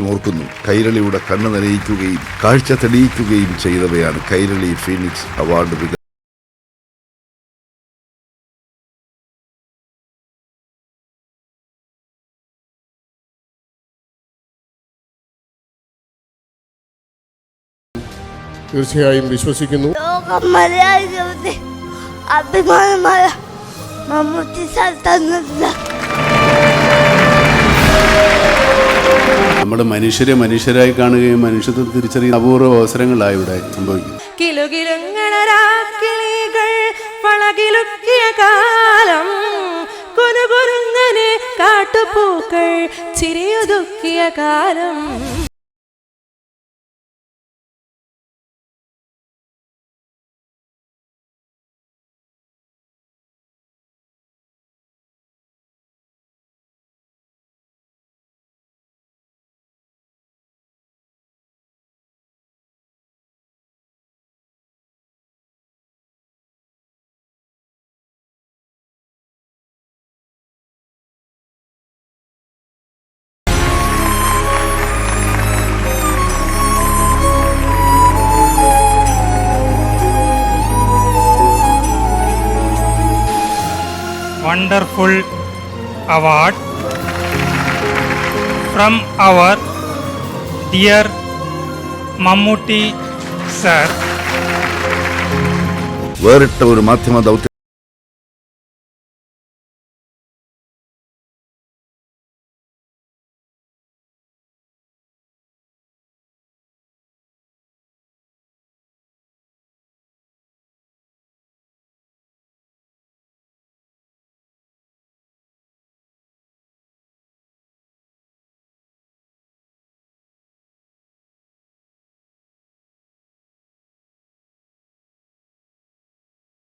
ഓർക്കുന്നു. കൈരളിയുടെ കണ്ണ് നനയിക്കുകയും കാഴ്ച തെളിയിക്കുകയും ചെയ്തവയാണ് കൈരളി ഫീനിക്സ് അവാർഡ് തീർച്ചയായും വിശ്വസിക്കുന്നു. അഭിമാനമായ മമ്മൂട്ടി സാർ തന്നിട്ടില്ല. നമ്മൾ മനുഷ്യരെ മനുഷ്യരായി കാണുകയും മനുഷ്യത്വം തിരിച്ചറിയുന്ന അപൂർവ അവസരങ്ങളായി ഇവിടെ സംഭവിക്കും. കാലം കാട്ടുപൂക്കൾ കാലം. wonderful award from our dear Mammootty sir. വേറിട്ട ഒരു മാധ്യമ ദൗത്യ